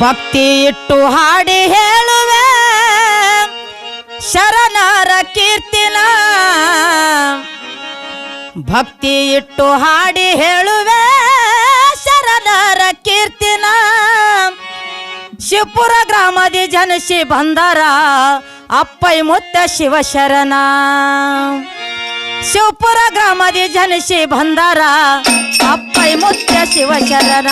ಭಕ್ತಿ ಇಟ್ಟು ಹಾಡಿ ಹೇಳುವೆ. ಶರಣರ ಕೀರ್ತಿನ ಭಕ್ತಿ ಇಟ್ಟು ಹಾಡಿ ಹೇಳುವೆ. ಶರಣರ ಕೀರ್ತಿನ ಶಿವಪುರ ಗ್ರಾಮದಿ ಜನಸಿ ಬಂದರ ಅಪ್ಪೈ ಮುತ್ತ ಶಿವಶರಣ. ಶಿವಪುರ ಗ್ರಾಮದಿ ಜನಿಸಿ ಬಂದಾರ. ಅಪ್ಪೈ ಮುತ್ಯ ಶಿವಶರಣ.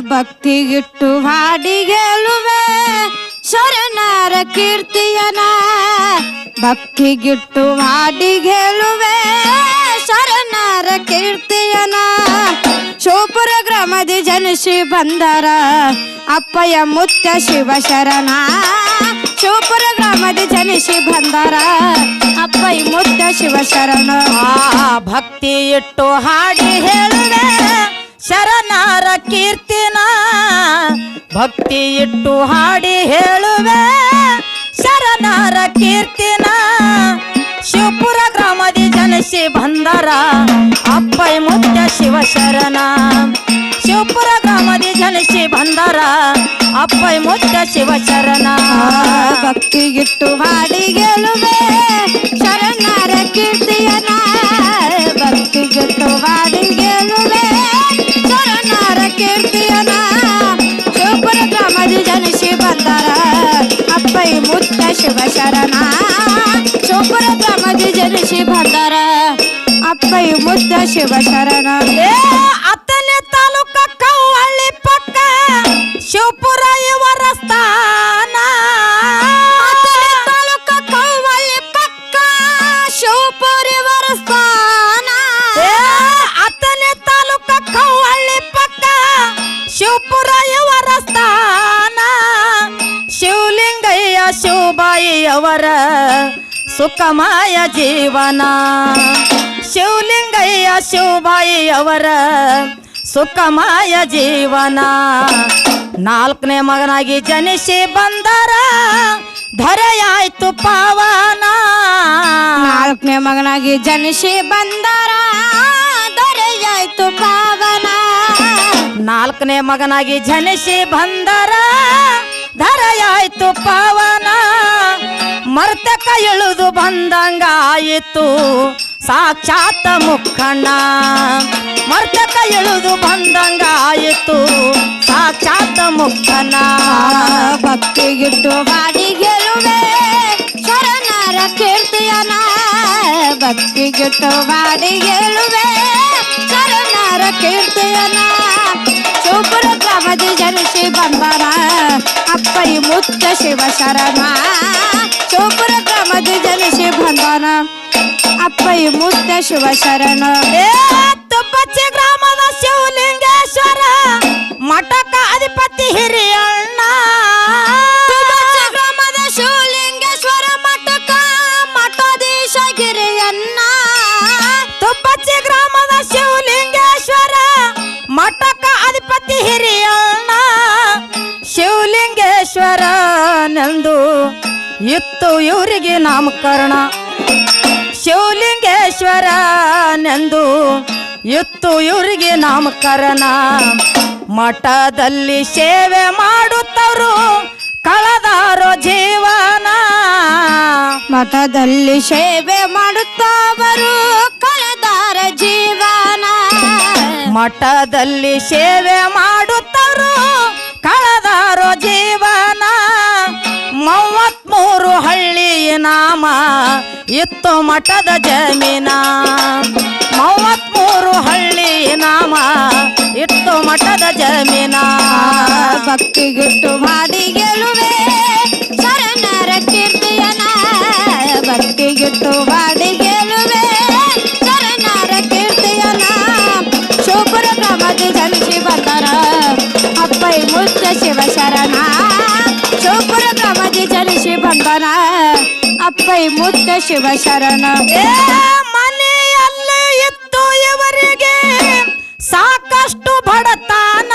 ಭಕ್ತಿಗಿಟ್ಟು ಹಾಡಿ ಗೆಲುವೆ. ಶರಣರ ಕೀರ್ತಿಯನ. ಭಕ್ತಿಗಿಟ್ಟು ಹಾಡಿ ಗೆಲುವೆ. ಶರಣರ ಕೀರ್ತಿಯನ. ಶಿವಪುರ ಗ್ರಾಮದಿ ಜನಿಸಿ ಬಂದಾರ. ಅಪ್ಪಯ ಮುತ್ಯ ಶಿವ ಶರಣ ಶಿವಪುರ ಗ್ರಾಮದ ಜನಿಸಿ ಬಂದಾರ. ಅಪ್ಪೈ ಮುತ್ಯ ಶಿವ ಶರಣ ಭಕ್ತಿ ಇಟ್ಟು ಹಾಡಿ ಹೇಳುವೆ. ಶರಣರ ಕೀರ್ತಿನ. ಭಕ್ತಿ ಇಟ್ಟು ಹಾಡಿ ಹೇಳುವೆ. ಶರಣರ ಕೀರ್ತಿನ. ಶಿವಪುರ ಗ್ರಾಮದಿ ಜನಸಿ ಬಂದಾರ. ಅಪ್ಪೈ ಮುತ್ಯ ಶಿವ ಶರಣ ಶಿವಪುರ ಗ್ರಾಮದಿ ಜನಸಿ ಬಂದರ. ಅಪ್ಪೈ ಮುತ್ಯ ಶಿವ ಶರಣ ಭಕ್ತಿಗಿಟ್ಟು ಹಾಡಿ ಗೆಲುವೆ, ಶರಣರ ಕೀರ್ತಿಯನ ಭಕ್ತಿಗಿಟ್ಟು ಹಾಡಿ ಗೆಲುವೆ, ಶರಣರ ಕೀರ್ತಿಯನ ಶಿವಪುರ ಗ್ರಾಮದ ಜನಿಸಿ ಬಂದರ ಅಪ್ಪೈ ಮುತ್ತ ಶಿವ ಶರಣ ಶಿವಪುರ ಗ್ರಾಮದ ಜನಿಸಿ ಬಂದರ ಅಪ್ಪೈ ಮುತ್ತ ಶಿವ ಶರಣ ಶಿವಪುರ ಇವರ ಸ್ಥಾನ ಶಿವಲಿಂಗಯ್ಯ, ಶಿವಬಾಯಿಯವರ ಸುಖಮಯ ಜೀವನ. ಶಿವಲಿಂಗಯ್ಯ, ಶಿವಬಾಯಿಯವರ ಸುಖಮಯ ಜೀವನ. ನಾಲ್ಕನೇ ಮಗನಾಗಿ ಜನಿಸಿ ಬಂದರ, ಧರೆಯಾಯ್ತು ಪಾವನ. ನಾಲ್ಕನೇ ಮಗನಾಗಿ ಜನಿಸಿ ಬಂದರ, ಧರೆಯಾಯ್ತು ಪಾವನ. ನಾಲ್ಕನೇ ಮಗನಾಗಿ ಜನಿಸಿ ಬಂದರ, ಧರೆಯಾಯ್ತು ಪಾವನ. ಮರ್ತಕ ಇಳಿದು ಬಂದಂಗಾಯಿತು, ಸಾಕ್ಷಾತ್ ಮುಖಣ್ಣ ಮರ್ತಕ ಇಳಿದು ಬಂದಂಗಾಯಿತು, ಸಾಕ್ಷಾತ್ ಮುಖಣ್ಣ ಭಕ್ತಿಗಿಟ್ಟು ಬಾಡಿ ಗೆಲುವೆ ಶರಣರ ಕೀರ್ತಿಯನ ಭಕ್ತಿಗಿಟ್ಟು ಹಾಡಿ ಗೆಲುವೆ ಕೀರ್ತಿಯನ ಶಿವಪುರ ಗ್ರಾಮದಿ ಜನಿಸಿ ಬಂದರ ಅಪ್ಪೈ ಮುತ್ತ ಶಿವ ಶರಣ ಶಿವಪುರ ಗ್ರಾಮದಿ ಜನಿಸಿ ಬಂಬನ ಅಪ್ಪೈ ಮುತ್ತ ಶಿವ ಶರಣ. ತುಪ್ಪಚ್ಚಿ ಗ್ರಾಮದ ಶಿವಲಿಂಗೇಶ್ವರ ಇತ್ತು ಇವರಿಗೆ ನಾಮಕರಣ. ಶಿವಲಿಂಗೇಶ್ವರ ನೆಂದು ಇತ್ತು ಇವರಿಗೆ ನಾಮಕರಣ. ಮಠದಲ್ಲಿ ಸೇವೆ ಮಾಡುತ್ತವರು ಕಳೆದಾರೋ ಜೀವನ. ಮಠದಲ್ಲಿ ಸೇವೆ ಮಾಡುತ್ತವರು ಕಳೆದಾರ ಜೀವನ. ಮಠದಲ್ಲಿ ಸೇವೆ ಮಾಡುತ್ತವರು ಇತ್ತು ಮಠದ ಜಮೀನ. ಮೂವತ್ಮೂರು ಹಳ್ಳಿ ನಾಮ ಇತ್ತು ಮಠದ ಜಮೀನ. ಭಕ್ತಿಗಿಟ್ಟು ಮಾಡಿ ಗೆಲುವೆ ಶರಣರ ಕೀರ್ತಿಯನ ಭಕ್ತಿಗಿಟ್ಟು ಮಾಡಿ ಗೆಲುವೆ ಶರಣರ ಕೀರ್ತಿಯನ ಶುಭ್ರ ಪ್ರಮದಿ ಜನ ಬಂದರ. ಅಪ್ಪೈ ಮುತ್ತ ಶಿವ ಅಪ್ಪೈ ಮುದ್ದ ಶಿವ ಶರಣ. ಮನೆಯಲ್ಲಿ ಇತ್ತು ಇವರಿಗೆ ಸಾಕಷ್ಟು ಬಡತನ.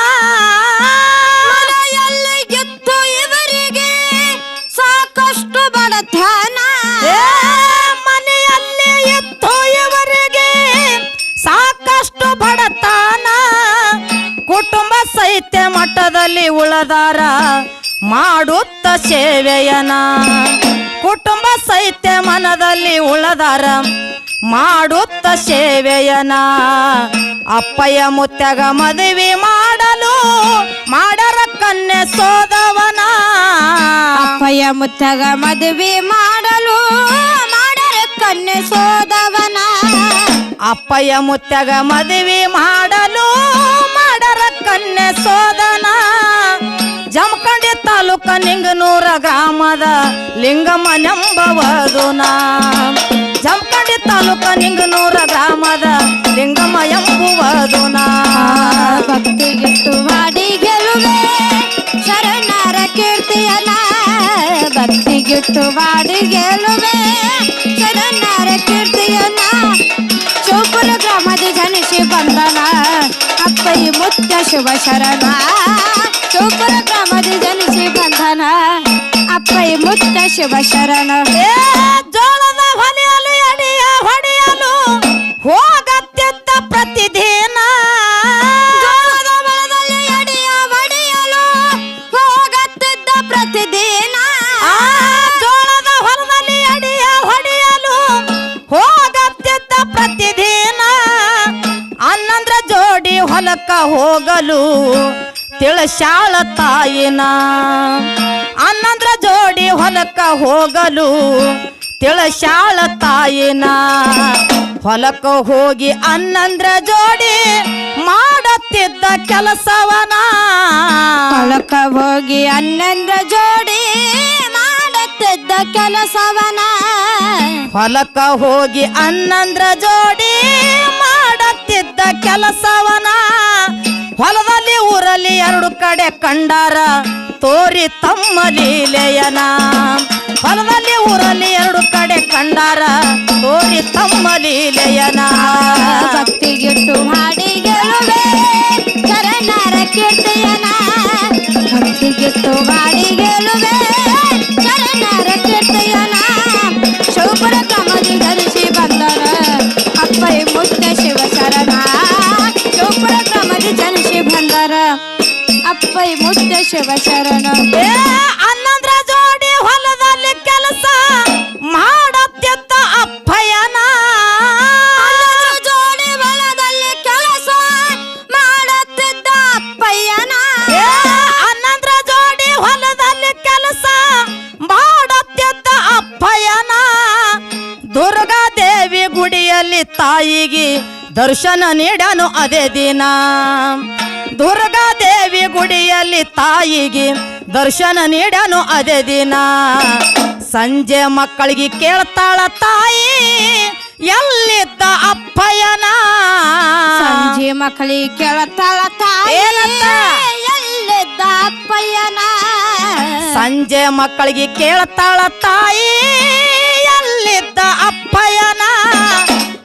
ಕುಟುಂಬ ಸೈ ಸೈತ್ಯ ಮಠದಲ್ಲಿ ಉಳದಾರ ಮಾಡುತ್ತ ಸೇವೆಯನ. ಕುಟುಂಬ ಸೈತ್ಯ ಮನದಲ್ಲಿ ಉಳದಾರ ಮಾಡುತ್ತ ಸೇವೆಯನ. ಅಪ್ಪಯ್ಯ ಮುತ್ಯಾಗ ಮದುವೆ ಮಾಡಲು ಮಾಡರ ಕನ್ಯೆ ಸೋದವನ. ಅಪ್ಪಯ್ಯ ಮುತ್ತಗ ಮದುವೆ ಮಾಡಲು ಮಾಡರ ಕನ್ಯೆ ಸೋದವನ. ಅಪ್ಪಯ್ಯ ಮುತ್ಯಾಗ ಮದುವೆ ಮಾಡಲು ಮಾಡರ ಕನ್ಯೆ ಸೋದನ ಜಮಖಂಡಿ ತಾಲೂಕ ನಿಂಗನೂರ ಗ್ರಾಮದ ನಾ ಜಮಖಂಡಿ ತಾಲೂಕ ನಿಂಗನೂರ ಗ್ರಾಮದ ಲಿಂಗಮ್ಮ ನಾ ಭಕ್ತಿಗಿಟ್ಟು ಮಾಡಿ ಗೆಲುವೆ ಶರಣರ ಕೀರ್ತಿಯನ ಭಕ್ತಿಗಿಟ್ಟು ಮಾಡಿ ಗೆಲುವೆ ಶರಣರ ಕೀರ್ತಿಯನ ಚೌಪುರ ಗ್ರಾಮದ ಜನಿಸಿ ಬಂದನ ಅಪ್ಪಯ್ಯ ಮುತ್ಯ ಶಿವ ಶರಣ. ಚೌಪುರ ಗ್ರಾಮದ ಜನಿಸಿ ಅಪ್ಪಯ್ಯ ಶಿವ ಶರಣ ಜೋಳದ ಹೊಲಿಯಲು ಅಡಿಯ ಹೊಡೆಯಲು ಹೋಗತ್ಯಂತ ಪ್ರತಿದಿನ. ಜೋಳದ ಪ್ರತಿದಿನ. ಅನ್ನಂದ್ರ ಜೋಡಿ ಹೊಲಕ್ಕ ಹೋಗಲು ತಿಳಶಾಳ ತಾಯಿನ. ಅನ್ನಂದ್ರ ಜೋಡಿ ಹೊಲಕ್ಕ ಹೋಗಲು ತಿಳಶಾಳ ತಾಯಿನ ಹೊಲಕ್ಕ ಹೋಗಿ ಅನ್ನಂದ್ರ ಜೋಡಿ ಮಾಡುತ್ತಿದ್ದ ಕೆಲಸವನ. ಹೊಲಕ್ಕ ಹೋಗಿ ಅನ್ನಂದ್ರ ಜೋಡಿ ಮಾಡುತ್ತಿದ್ದ ಕೆಲಸವನ. ಹೊಲಕ್ಕ ಹೋಗಿ ಅನ್ನಂದ್ರ ಜೋಡಿ ಮಾಡುತ್ತಿದ್ದ ಕೆಲಸವನ. ಹೊಲದಲ್ಲಿ ಊರಲ್ಲಿ ಎರಡು ಕಡೆ ಕಂಡಾರ, ತೋರಿ ತಮ್ಮ ಲೀಲೆಯನ. ಹೊಲದಲ್ಲಿ, ಊರಲ್ಲಿ ಎರಡು ಕಡೆ ಕಂಡಾರ, ತೋರಿ ತಮ್ಮ ಲೀಲೆಯನ. ಭಕ್ತಿಗಿಟ್ಟು ಮಾಡಿ ಗೆಲುವೆ ಶರಣರ ಕೀರ್ತಿಯನ. ಭಕ್ತಿಗಿಟ್ಟು ಮಾಡಿ ಗೆಲುವೆ ಮುತ್ತ ಶಿವ ಶರಣ ಏ, ಅನ್ನಂದ್ರ ಜೋಡಿ ಹೊಲದಲ್ಲಿ ಕೆಲಸ ಮಾಡುತ್ತಿದ್ದ ಅಪ್ಪಯ್ಯನ. ಜೋಡಿ ಹೊಲದಲ್ಲಿ ಕೆಲಸ ಮಾಡುತ್ತಿದ್ದ ಅಪ್ಪಯ್ಯನ. ಅನ್ನಂದ್ರ ಜೋಡಿ ಹೊಲದಲ್ಲಿ ಕೆಲಸ ಮಾಡುತ್ತಿದ್ದ ಅಪ್ಪಯ್ಯನ. ದುರ್ಗಾದೇವಿ ಗುಡಿಯಲ್ಲಿ ತಾಯಿಗೆ ದರ್ಶನ ನೀಡನು ಅದೇ ದಿನ. ದುರ್ಗಾದೇವಿ ಗುಡಿಯಲ್ಲಿ ತಾಯಿಗೆ ದರ್ಶನ ನೀಡನು ಅದೇ ದಿನ. ಸಂಜೆ ಮಕ್ಕಳಿಗೆ ಕೇಳ್ತಾಳ ತಾಯಿ ಎಲ್ಲಿದ್ದ ಅಪ್ಪಯ್ಯನ? ಸಂಜೆ ಮಕ್ಕಳಿಗೆ ಕೇಳ್ತಾಳ ತಾಯಿ? ಎಲ್ಲಿದ್ದ ಅಪ್ಪಯ್ಯನ? ಸಂಜೆ ಮಕ್ಕಳಿಗೆ ಕೇಳ್ತಾಳ ತಾಯಿ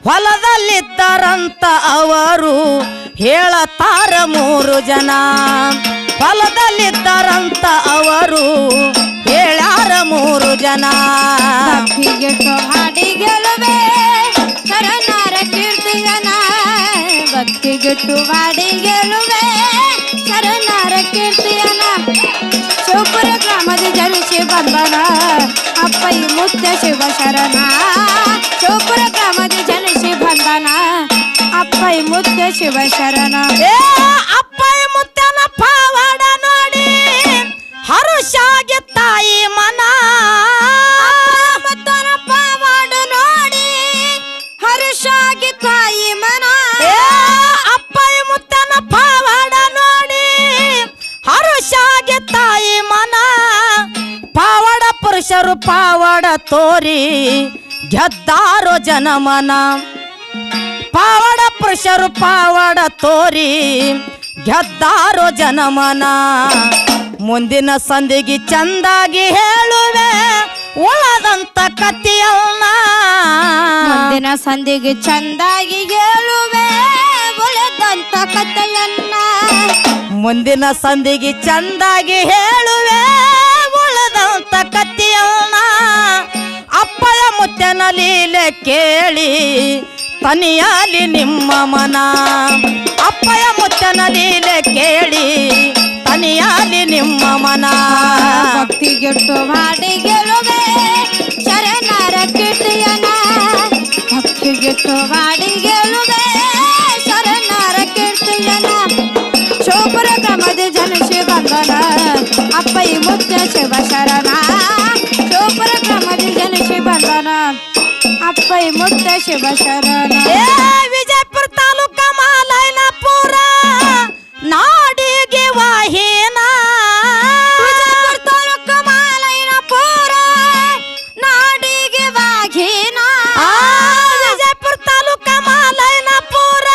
ಹೊಲದಲ್ಲಿದ್ದಾರಂತ ಅವರು ಹೇಳತಾರ ಮೂರು ಜನ. ಹೊಲದಲ್ಲಿದ್ದಾರಂತ ಅವರು ಹೇಳಾರ ಮೂರು ಜನ. ಗಿಟ್ಟು ಮಾಡಿ ಗೆಲುವೆ, ಶರಣರ ಕೀರ್ತಿಯನ ಶಿವಪುರ ಗ್ರಾಮದ ಜನಿಸಿ ಬಂದನ ಅಪ್ಪಯ್ಯ ಮುತ್ಯ ಶಿವ ಶರಣ. ಶಿವಪುರ ಗ್ರಾಮದ ಬಂದನ ಅಪ್ಪಯ್ಯ ಮುತ್ಯ ಶಿವ ಶರಣ. ಏ ಅಪ್ಪಯ್ಯ ಮುತ್ತನ ಪಾವಾಡ ನೋಡಿ. ಹರುಷಾಗಿ ತಾಯಿ ಮನ. ಮುತ್ತನ ಪಾವಾಡ ನೋಡಿ. ಹರ್ಷಾಗಿ ತಾಯಿ ಮನ. ಏ ಅಪ್ಪಯ್ಯ ಮುತ್ತನ ಪಾವಾಡ ನೋಡಿ. ಹರುಷಾಗಿ ತಾಯಿ ಮನ. ಪಾವಡ ಪುರುಷರು ಪಾವಡ ತೋರಿ. ಗೆದ್ದಾರೋ ಜನಮನ. ಪಾವಡ ಪುರುಷರು ಪಾವಡ ತೋರಿ ಗೆದ್ದಾರೋ ಜನಮನ. ಮುಂದಿನ ಸಂದಿಗೆ ಚಂದಾಗಿ ಹೇಳುವೆ ಉಳದಂತ ಕತಿಯಲ್ಲ ಮುಂದಿನ ಸಂಧಿಗೆ ಚಂದಾಗಿ ಹೇಳುವೆ ಉಳದಂತ ಕಥೆಯನ್ನ ಮುಂದಿನ ಸಂದಿಗೆ ಚಂದಾಗಿ ಹೇಳುವೆ ಉಳದಂತ ಕತಿಯಲ್ಲ ಅಪ್ಪಳ ಮುತ್ತನ ಲೀಲೆ ಕೇಳಿ ತನಿಯಾಲಿ ನಿಮ್ಮ ಮನ ಅಪ್ಪಯ ಮುತ್ತನ ಲೀಲೆ ಕೇಳಿ ತನಿಯಾಲಿ ನಿಮ್ಮ ಮನ ಭಕ್ತಿಗೆಟ್ಟು ಮಾಡಿ ಗೆಲುವೆ ಶರಣರ ಕೀರ್ತಿಯನ ಭಕ್ತಿಗೆಟ್ಟು ಮಾಡಿ ಗೆಲುವೆ ಮುತ್ಯ ಶಿವ ಶರಣ. ವಿಜಯಪುರ ತಾಲೂಕ ಮಾಲೈನಪುರ ನಾಡಿಗೆ ವಾಹಿನ. ವಿಜಯಪುರ ತಾಲೂಕು ಮಾಲೈನಪುರ ನಾಡಿಗೆ ವಾಘೀನ ವಿಜಯಪುರ ತಾಲೂಕ ಮಾಲೈನಪುರ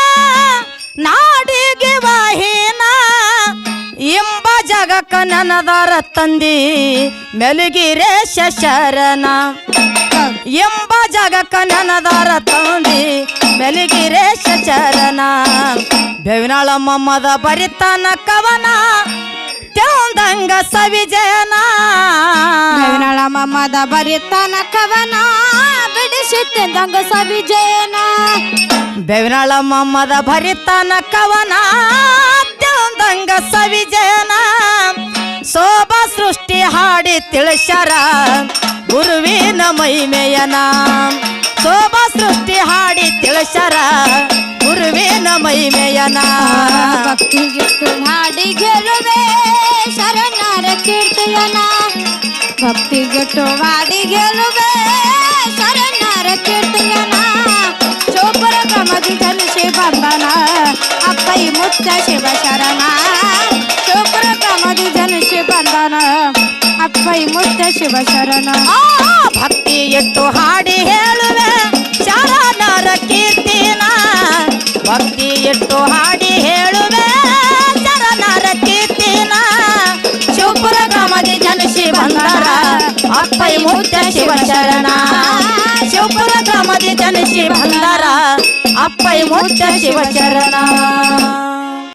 ನಾಡಿಗೆ ವಾಹಿನ. ಎಂಬ ಜಗಕ್ಕ ನನದರ ತಂದಿ ಮೆಲುಗಿರೆ ಶರಣ. ಎಂಬ ಜಗಕ್ಕ ನನದಾರ ತಂದಿ ಮೆಲುಗಿರೆ ಚರಣ ಬೆವಿನಾಳ ಮಮ್ಮದ ಬರಿತನ ಕವನ ತೆಂದಂಗ ಸವಿಜಯನ. ನಳ ಮಮ್ಮದ ಬರಿತನ ಕವನ ಬಿಡಿಸಿ ತೆಂದಂಗ ಸವಿಜಯನ. ಬೆವಿನಾಳ ಮಮ್ಮದ ಭರಿತನ ಕವನ ತೆಂದಂಗ ಸವಿಜಯನ. ಶೋಭಾ ಸೃಷ್ಟಿ ಹಾಡಿ ತಿಳಿಸ್ಯಾರ ಗುರುವಿನ ಮಹಿಮೆಯನ. ಶೋಭಾ ಸೃಷ್ಟಿ ಹಾಡಿ ತಿಳಿಸ್ಯಾರ ಗುರುವಿನ ಮಹಿಮೆಯನ. ಭಕ್ತಿಗಿಟ್ಟು ಹಾಡಿ ಗೆಲುವೆ ಶರಣರ ಕೀರ್ತಿಯನ. ಭಕ್ತಿಗಿಟ್ಟು ಹಾಡಿ ಗೆಲುವೆ ಶರಣರ ಕೀರ್ತಿಯನ. ಚೋಪುರ ಕ್ರಮದಿ ಜನಿಸಿ ಬಂದನ ಅಪ್ಪೈ ಮುತ್ತ ಶಿವ ಶರಣ. ಕ್ರಮದಿ ಜನಿಸಿ ಬಂದನ. ಅಪ್ಪೈ ಮುತ್ತ ಶಿವ ಶರಣ ಆ ಭಕ್ತಿ ಎಟ್ಟು ಹಾಡಿ ಹೇಳುವೆ. ಶರಣರ ಕೀರ್ತಿನ. ಭಕ್ತಿ ಎಷ್ಟು ಹಾಡಿ ಹೇಳುವೆ. ಶರಣರ ಕೀರ್ತಿನ. ಶಿವಪುರ ಗ್ರಾಮದಿ ಜನಶಿ ಬಂದರ ಅಪ್ಪೈ ಮುದ್ದ ಶಿವ ಶರಣ ಶಿವಪುರ ಗ್ರಾಮದಿ ಜನಶಿ ಬಂದರ ಅಪ್ಪೈ ಮುದ್ದ ಶಿವ ಶರಣ